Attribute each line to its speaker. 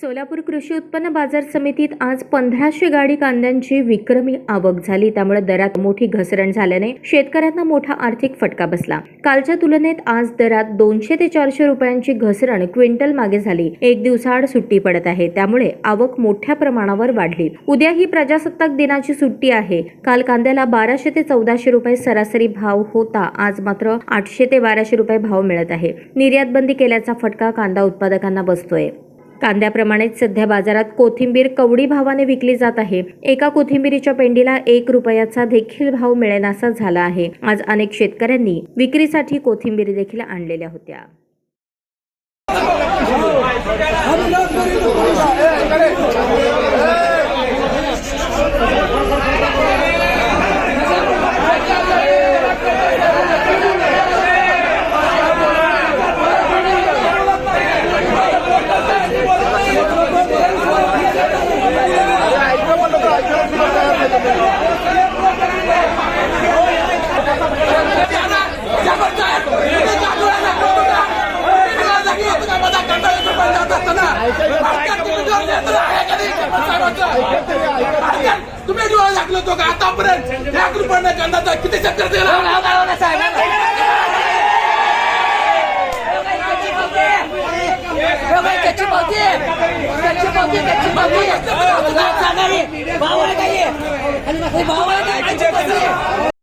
Speaker 1: सोलापूर कृषी उत्पन्न बाजार समितीत आज पंधराशे गाडी कांद्यांची विक्रमी आवक झाली. त्यामुळे दरात मोठी घसरण झाल्याने शेतकऱ्यांना मोठा आर्थिक फटका बसला. कालच्या तुलनेत आज दरात दोनशे ते चारशे रुपयांची घसरण क्विंटल मागे झाली. एक दिवसाआड सुट्टी पडत आहे. त्यामुळे आवक मोठ्या प्रमाणावर वाढली. उद्या ही प्रजासत्ताक दिनाची सुट्टी आहे. काल कांद्याला बाराशे ते चौदाशे रुपये सरासरी भाव होता. आज मात्र आठशे ते बाराशे रुपये भाव मिळत आहे. निर्यात बंदी केल्याचा फटका कांदा उत्पादकांना बसतोय. कांद्याप्रमाणेच सध्या बाजारात कोथिंबीर कवडी भावाने विकली जात आहे. एका कोथिंबीरीच्या पेंडीला एक रुपयाचा देखील भाव मिळेनासा झाला आहे. आज अनेक शेतकऱ्यांनी विक्रीसाठी कोथिंबीरी देखील आणलेल्या होत्या.
Speaker 2: तुम्ही डोळा लागलो तो का आतापर्यंत लाख रुपयाने कांदा किती चक्कर दिला
Speaker 3: त्याची पावती त्याची पावती त्याची पावती जाणारी भाव आहे. काही भाव आहे. पावती